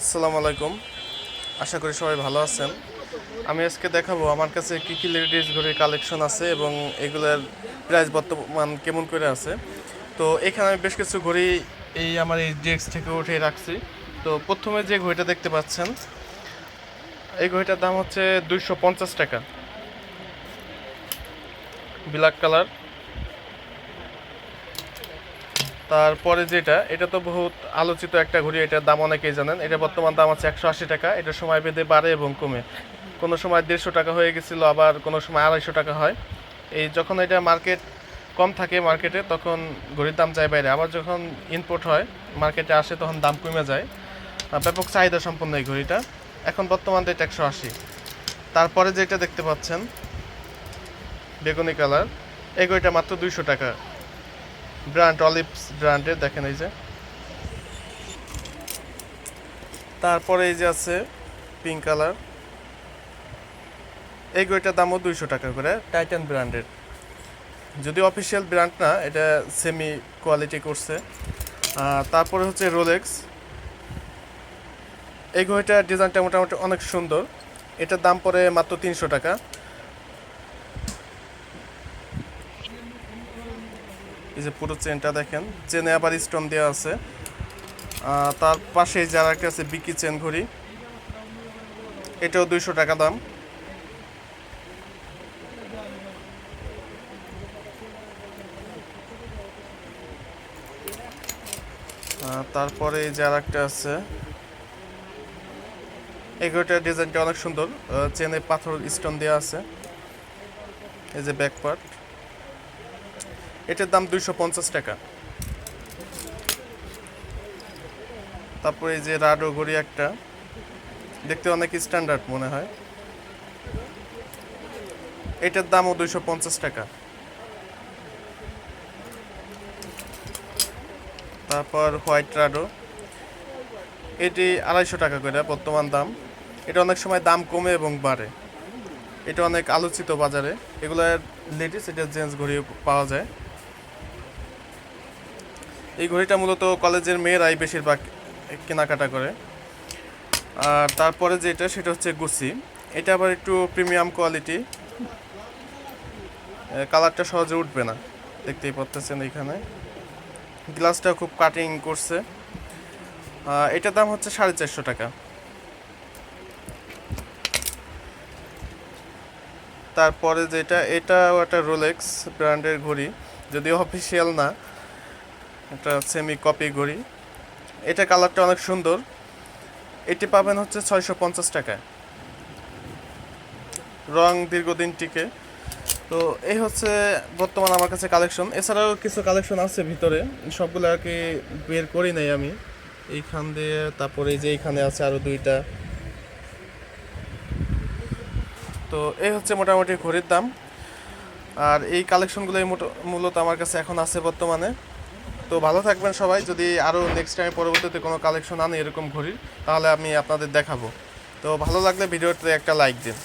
আসসালামু আলাইকুম। আশা করি সবাই ভালো আছেন। আমি আজকে দেখাবো আমার কাছে কী কী লেডিস ঘড়ির কালেকশন আছে এবং এগুলোর প্রাইস বর্তমান কেমন করে আছে। তো এখানে আমি বেশ কিছু ঘড়ি এই আমার এই ডেস্ক থেকে উঠে রাখছি। তো প্রথমে যে ঘড়িটা দেখতে পাচ্ছেন, এই ঘড়িটার দাম হচ্ছে দুইশো পঞ্চাশ টাকা। Black colour. তারপরে যেটা, এটা তো বহুত আলোচিত একটা ঘড়ি, এটার দাম অনেকেই জানেন। এটা বর্তমান দাম আছে একশো আশি টাকা, এটা সময় বেঁধে বাড়ে এবং কমে। কোনো সময় দেড়শো টাকা হয়ে গেছিল, আবার কোনো সময় আড়াইশো টাকা হয়। এই যখন এটা মার্কেট কম থাকে মার্কেটে তখন ঘড়ির দাম যায় বাইরে। আবার যখন ইনপুট হয় মার্কেটে আসে, তখন দাম কমে যায়। ব্যাপক চাহিদা সম্পন্ন এই ঘড়িটা। এখন বর্তমান রেট একশো আশি। তারপরে যেটা দেখতে পাচ্ছেন, বেগুনি কালার এই ঘড়িটা মাত্র দুইশো টাকা। ব্র্যান্ড অলিভস ব্র্যান্ডের দেখেন এই যে। তারপরে এই যে আছে পিঙ্ক কালার এই ঘড়িটার দামও দুইশো টাকা করে টাইটান ব্র্যান্ডের যদি অফিসিয়াল ব্র্যান্ড না, এটা সেমি কোয়ালিটি করছে। তারপরে হচ্ছে রোলেক্স এই ঘড়িটার ডিজাইনটা মোটামুটি অনেক সুন্দর। এটার দাম পড়ে মাত্র তিনশো টাকা। এই যে পুরো চেনটা দেখেন, চেনে আবার স্টোন দেওয়া আছে। তার পাশে এই যে আর একটা আছে বিকি চেন ঘড়ি। এটাও দুইশো টাকা দাম। তারপরে এই যে আর একটা আছে, এই ঘড়িটার ডিজাইনটা অনেক সুন্দর। চেনে পাথর স্টোন দেওয়া আছে। এই যে ব্যাক পার্ট এটার দাম দুইশো পঞ্চাশ টাকা। তারপরে এই যে রাডো ঘড়ি একটা, দেখতে অনেক স্ট্যান্ডার্ড মনে হয়। এটার দামও দুইশো পঞ্চাশ টাকা। তারপর হোয়াইট রাডো। এটি আড়াইশো টাকা করে বর্তমান দাম। এটা অনেক সময় দাম কমে এবং বাড়ে। এটা অনেক আলোচিত বাজারে। এগুলোর লেডিস এটা জেন্টস ঘড়ি পাওয়া যায়। এই ঘড়িটা মূলত কলেজের মেয়েরাই বেশিরভাগ কেনাকাটা করে। আর তারপরে যেটা, সেটা হচ্ছে গুচি এটা আবার একটু প্রিমিয়াম কোয়ালিটি কালারটা সহজে উঠবে না, দেখতেই পাচ্ছেন এখানে গ্লাসটা খুব কাটিং করছে। এটার দাম হচ্ছে সাড়ে চারশো টাকা। তারপরে যেটা, এটাও একটা রোলেক্স ব্র্যান্ডের ঘড়ি, যদিও অফিসিয়াল না। এটা সেমি কপি ঘড়ি। এটা কালারটা অনেক সুন্দর। এটি পাবেন হচ্ছে ছয়শো পঞ্চাশ টাকায়। রং দীর্ঘদিন টিকে। তো এই হচ্ছে বর্তমান আমার কাছে কালেকশন এছাড়াও কিছু কালেকশন আছে ভিতরে। সবগুলো আর কি বের করি নাই আমি। এইখান দিয়ে, তারপরে যে এইখানে আছে আরও দুইটা। তো এই হচ্ছে মোটামুটি ঘড়ির দাম। আর এই কালেকশনগুলোই মূলত আমার কাছে এখন আছে বর্তমানে। তো ভালো থাকবেন সবাই। যদি আরও নেক্সট টাইম পরবর্তীতে কোনো কালেকশন আনে এরকম ঘড়ির, তাহলে আমি আপনাদের দেখাবো। তো ভালো লাগলে ভিডিওতে একটা লাইক দিন।